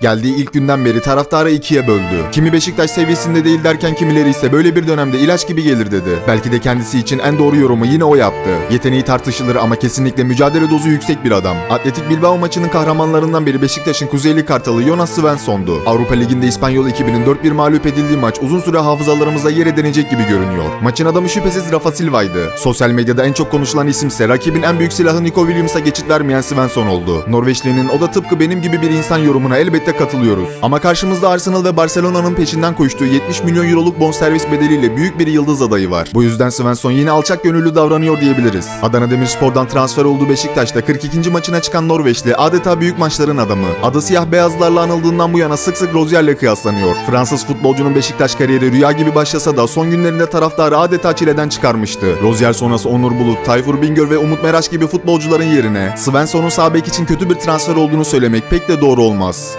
Geldiği ilk günden beri taraftarı ikiye böldü. Kimi Beşiktaş seviyesinde değil derken kimileri ise böyle bir dönemde ilaç gibi gelir dedi. Belki de kendisi için en doğru yorumu yine o yaptı. Yeteneği tartışılır ama kesinlikle mücadele dozu yüksek bir adam. Atletik Bilbao maçının kahramanlarından biri Beşiktaş'ın Kuzeyli Kartalı Jonas Svensson'du. Avrupa Ligi'nde İspanyol ekibinin 4-1 mağlup edildiği maç uzun süre hafızalarımızda yer edinecek gibi görünüyor. Maçın adamı şüphesiz Rafa Silva'ydı. Sosyal medyada en çok konuşulan isimse rakibin en büyük silahı Nico Williams'a geçit vermeyen Svensson oldu. Norveçlinin o da tıpkı benim gibi bir insan yorumuna elbette katılıyoruz. Ama karşımızda Arsenal ve Barcelona'nın peşinden koştuğu 70 milyon euroluk bonservis bedeliyle büyük bir yıldız adayı var. Bu yüzden Svensson yine alçak gönüllü davranıyor diyebiliriz. Adana Demirspor'dan transfer olduğu Beşiktaş'ta 42. maçına çıkan Norveçli adeta büyük maçların adamı. Adı siyah beyazlarla anıldığından bu yana sık sık Rozier'le kıyaslanıyor. Fransız futbolcunun Beşiktaş kariyeri rüya gibi başlasa da son günlerinde taraftarı adeta çileden çıkarmıştı. Rozier sonrası Onur Bulut, Tayfur Bingöl ve Umut Meraş gibi futbolcuların yerine Svensson'un sağ bek için kötü bir transfer olduğunu söylemek pek de doğru olmaz.